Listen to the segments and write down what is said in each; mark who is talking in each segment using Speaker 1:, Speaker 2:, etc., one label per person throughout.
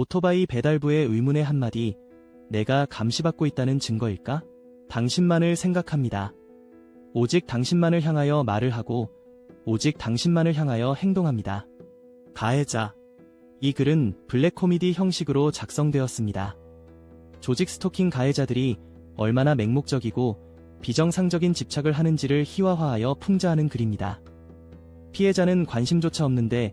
Speaker 1: 오토바이 배달부의 의문의 한마디, 내가 감시받고 있다는 증거일까? 당신만을 생각합니다. 오직 당신만을 향하여 말을 하고, 오직 당신만을 향하여 행동합니다. 가해자. 이 글은 블랙 코미디 형식으로 작성되었습니다. 조직 스토킹 가해자들이 얼마나 맹목적이고 비정상적인 집착을 하는지를 희화화하여 풍자하는 글입니다. 피해자는 관심조차 없는데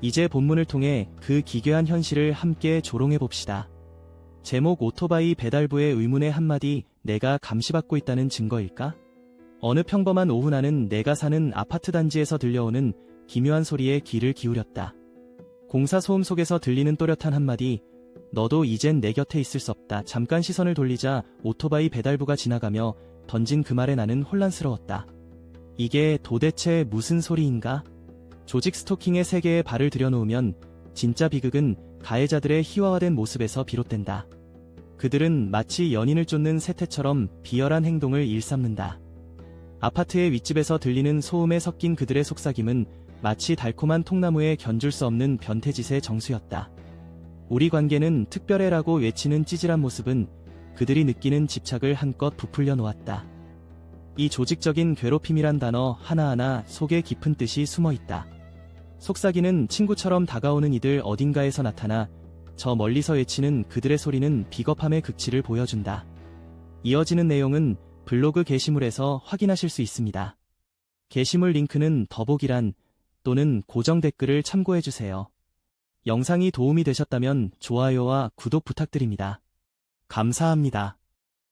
Speaker 1: 이제 본문을 통해 그 기괴한 현실을 함께 조롱해 봅시다. 제목 오토바이 배달부의 의문의 한마디 내가 감시받고 있다는 증거일까? 어느 평범한 오후 나는 내가 사는 아파트 단지에서 들려오는 기묘한 소리에 귀를 기울였다. 공사 소음 속에서 들리는 또렷한 한마디 너도 이젠 내 곁에 있을 수 없다. 잠깐 시선을 돌리자 오토바이 배달부가 지나가며 던진 그 말에 나는 혼란스러웠다. 이게 도대체 무슨 소리인가? 조직 스토킹의 세계에 발을 들여놓으면 진짜 비극은 가해자들의 희화화된 모습에서 비롯된다. 그들은 마치 연인을 쫓는 세태처럼 비열한 행동을 일삼는다. 아파트의 윗집에서 들리는 소음에 섞인 그들의 속삭임은 마치 달콤한 통나무에 견줄 수 없는 변태짓의 정수였다. 우리 관계는 특별해라고 외치는 찌질한 모습은 그들이 느끼는 집착을 한껏 부풀려 놓았다. 이 조직적인 괴롭힘이란 단어 하나하나 속에 깊은 뜻이 숨어 있다. 속삭이는 친구처럼 다가오는 이들 어딘가에서 나타나 저 멀리서 외치는 그들의 소리는 비겁함의 극치를 보여준다. 이어지는 내용은 블로그 게시물에서 확인하실 수 있습니다. 게시물 링크는 더보기란 또는 고정 댓글을 참고해주세요. 영상이 도움이 되셨다면 좋아요와 구독 부탁드립니다. 감사합니다.